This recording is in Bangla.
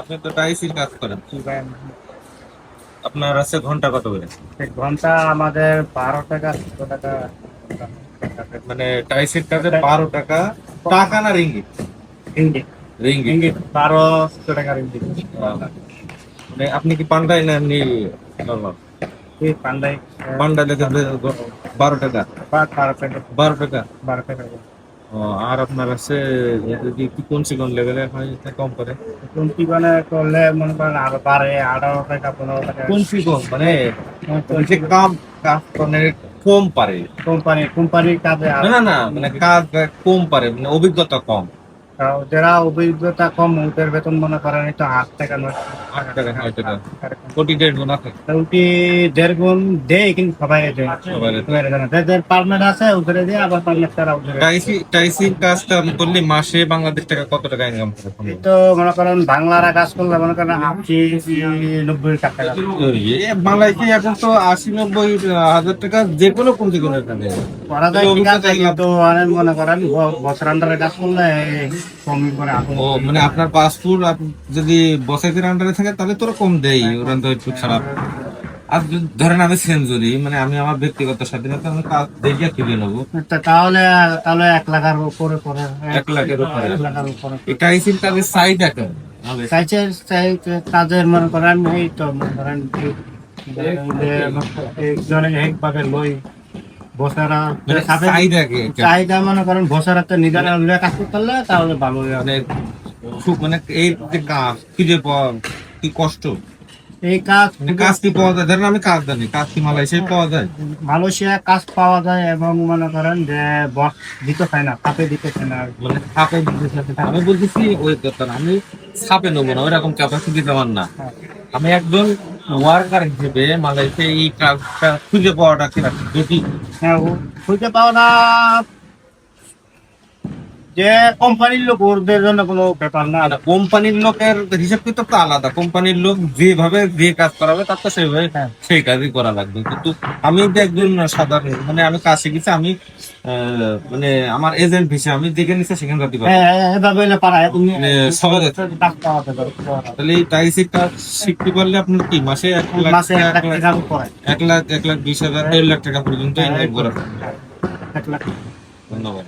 আপনি তো টাইসির কাজ করেন। আপনার আছে ঘণ্টা কত করে? এক ঘণ্টা আমাদের বারো টাকা চোদ্দ টাকা। মানে টাইসির কাজে বারো টাকা। টাকা না রিঙ্গিত? ইঙ্গিত রিঙ্গিত। ইঙ্গিত বারো চোদ্দ টাকার ইঙ্গিত মানে আপনি কি পান্ডাই না এমনি নর্মাল? এই পান্ডাই। পান্ডা লেগে বারো টাকা। বারো টাকা। বারো টাকা। বারো টাকা। আর আপনার আছে কোন হয় কম করে? কোন কি মানে করলে মনে করেন আরও বাড়ে আঠারো টাকা পনেরো টাকা। কোন মানে কাম কাজ মানে কম পারে। কোম্পানি কোম্পানির কাজে না না মানে কাজ কম পারে মানে অভিজ্ঞতা কম। যারা অভিজ্ঞতা কম ওদের বেতন মনে করেন তো আট টাকা নয়। আট টাকা নয় টাকা। কোটি দেড় গুণ আছে। উটি দেড় গুণ দেয় কিন্তু সবাই দেয়। সবাই দেয়। সবাই দেয় না। যাদের পার্টনার আছে ওদের দিয়ে আবার পার্টনার তারা টাইসি টাইসির কাজটা করলে মাসে বাংলাদেশ টাকা কত টাকা ইনকাম করে তো মনে করেন বাংলারা কাজ করলে মনে করেন আশি নব্বই টাকা। বাংলাদেশে এখন তো আশি নব্বই হাজার টাকা যে কোনো কোন কোনো এখানে করা যায় ঠিক আছে কিন্তু মনে করেন বছর আন্ডারে কাজ করলে কম করে আসুন ও মানে আপনার পাসপোর্ট যদি বসাইতের আন্ডারে থাকে তাহলে তোরা কম দেই ওরা তো একটু খারাপ আর ধরেন আমি সেঞ্চুরি মানে আমি আমার ব্যক্তিগত স্বাধীনতা আমি কাজ দেখে তুলে নেব তাহলে তাহলে এক লাখের উপরে করে এক লাখের উপরে। এক লাখের উপরে এই টাইসির কাজের সাইড একটা চাইছে চাই- কাজের মনে করেন এই তো মনে করেন একজনে একভাবে লই বসারা মানে চাহিদা মনে করেন বসারা তো নিজের কাজ করতে পারলে তাহলে ভালো মানে মানে এই যে কাজ যে পাওয়া কি কষ্ট? এই কাজ মানে কাজ কি পাওয়া যায়? ধরেন আমি কাজ জানি কাজ কি মালয়েশিয়ায় পাওয়া যায়? মালয়েশিয়া কাজ পাওয়া যায় এবং মনে করেন যে দিতে চায় না হাতে দিতে চায় না মানে। আমি বলতেছি ওই আমি সাপে নেব না ওইরকম ক্যাপাসিটি দেওয়ার না। আমি একজন ওয়ার্কার হিসেবে মালয়েশিয়া এই কাজটা খুঁজে পাওয়াটা কিনা যদি হ্যাঁ ও খুঁজে পাওয়া না যে কোম্পানির লোক ওদের জন্য কোনো ব্যাপার না। কোম্পানির লোকের হিসাব কিন্তু তো আলাদা। কোম্পানির লোক যেভাবে যে কাজ করাবে তার তো সেইভাবে হ্যাঁ। সেই কাজই করা লাগবে। কিন্তু আমি যে একজন সাধারণ মানে আমি কাজ শিখেছি আমি মানে আমার এজেন্ট হিসেবে আমি যেখানে নিচ্ছে সেখানে পারব হ্যাঁ তুমি মানে পারো তাহলে টাইসির কাজ শিখতে পারলে আপনার কি মাসে এক লাখ এক লাখ এক লাখ বিশ হাজার দেড় লাখ টাকা পর্যন্ত ইনকাম করা। এক লাখ ধন্যবাদ